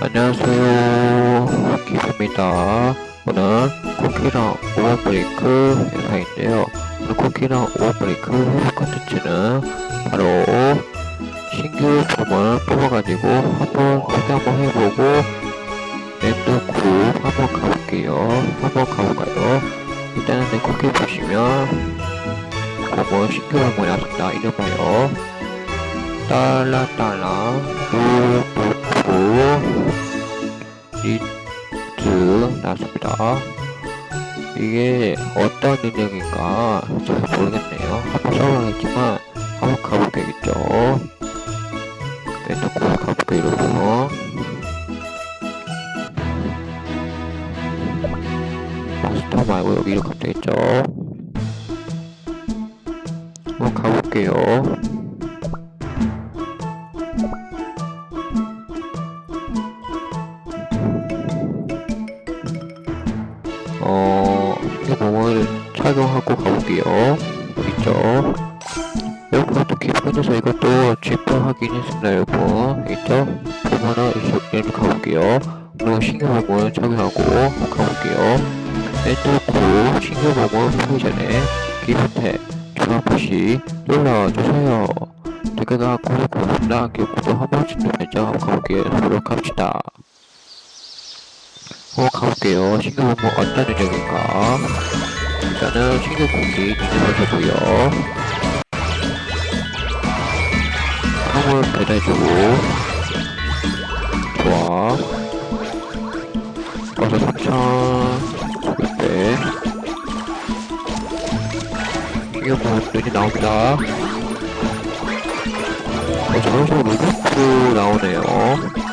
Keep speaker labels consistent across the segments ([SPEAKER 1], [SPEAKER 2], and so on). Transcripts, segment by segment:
[SPEAKER 1] 안녕하세요. 기프입니다. 오늘 쿠키랑 오버브레이크 영상인데요. 오늘 쿠키랑 오버브레이크 회복 컨텐츠는 바로 신규 폼을 뽑아가지고 한번 소개 한번 해보고 랜드 그룹 한번 가볼게요. 한번 가볼까요? 일단은 내 쿠키 보시면 폼은 신규 폼을 나왔습니다. 이름하여 딸라딸라 루루루 리트 나왔습니다. 이게 어떤 능력인가 잘 모르겠네요. 한번 써봐야겠지만 한번 가볼게요. 일단 꼭 가볼게요. 이러고 마스터 말고 여기로 가면 되겠죠. 한번 가볼게요. 어, 이 몸을 착용하고 가볼게요. 있죠? 여러분, 또 기본에서 이것도 직접 확인했습니다, 여러분. 있죠? 보면은 이렇게 가볼게요. 그리고 신규 몸을 착용하고 가볼게요. 신규 몸을 풀기 전에 기본템 주황표시 눌러주세요. 댓글과 구독 고맙습니다. 기록도 한 번씩 눌러줘 가볼게요. 노력합시다. 어, 가볼게요. 신규 본부 어떤 능력인가? 일단은 신규 공기 능력하고요. 화물 배달주고 좋아. 어서 3천 그때 신규 본부 눈이 나옵니다. 어, 저런 식으로 루프로 나오네요.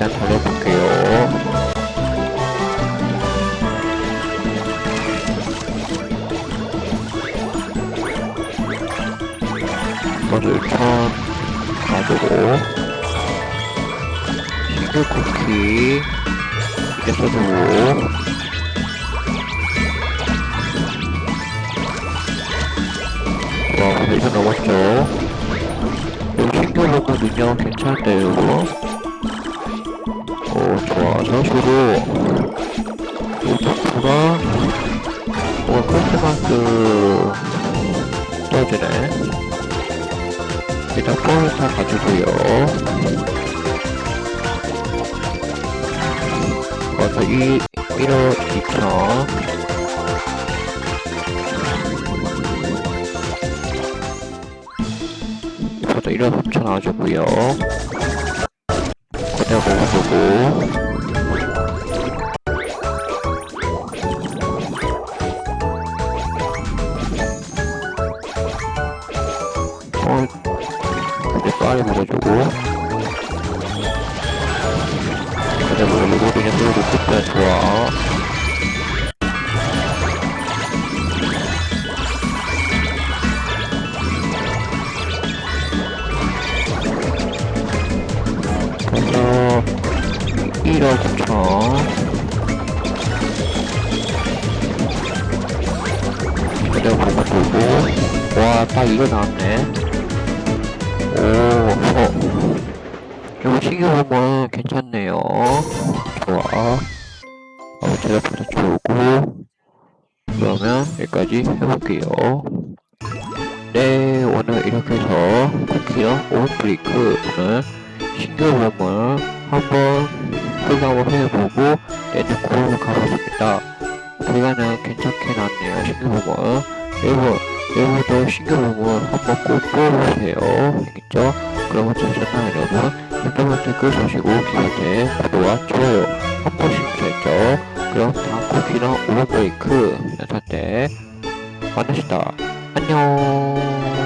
[SPEAKER 1] 일단 달려볼게요. 먼저 1천 놔두고. 싱글 쿠키 이제 써주고. 와 1천 넘었죠? 여기 싱글 로고 능력 괜찮은데요 떠지네 일단 볼을 다 가지고요. 어서 이 1호 2천 저도 1호 3천 놔주고요. 그대로 먹어주고 어, 이제 빨리 먹어주고. 그래 먹어주고 그냥 또 놓고 좋아. 그래서 1억 9천 그래 먹어주고. 와 딱 이거 나왔네 오, 어. 이거 신경하면 괜찮네요. 좋아. 어, 제작부터 좋고. 그러면 여기까지 해볼게요. 네, 오늘 이렇게 해서 쿠키랑 오브리크 오늘 신규 몸을 한번 설명을 해보고 내놓고 가봤습니다. 결과는 괜찮게 나왔네요, 신규 몸을. 여러분, 여러분도 신규 몸을 한번 꼭 뽑아보세요. 알겠죠? 그러면 좋잖아요, 여러분. 댓글 댓글 주시고 기한테 구독과 좋아요 한 번씩 주셨죠? 그럼 다음 쿠키랑 오버브레이크 영상 때 만나시다. 안녕.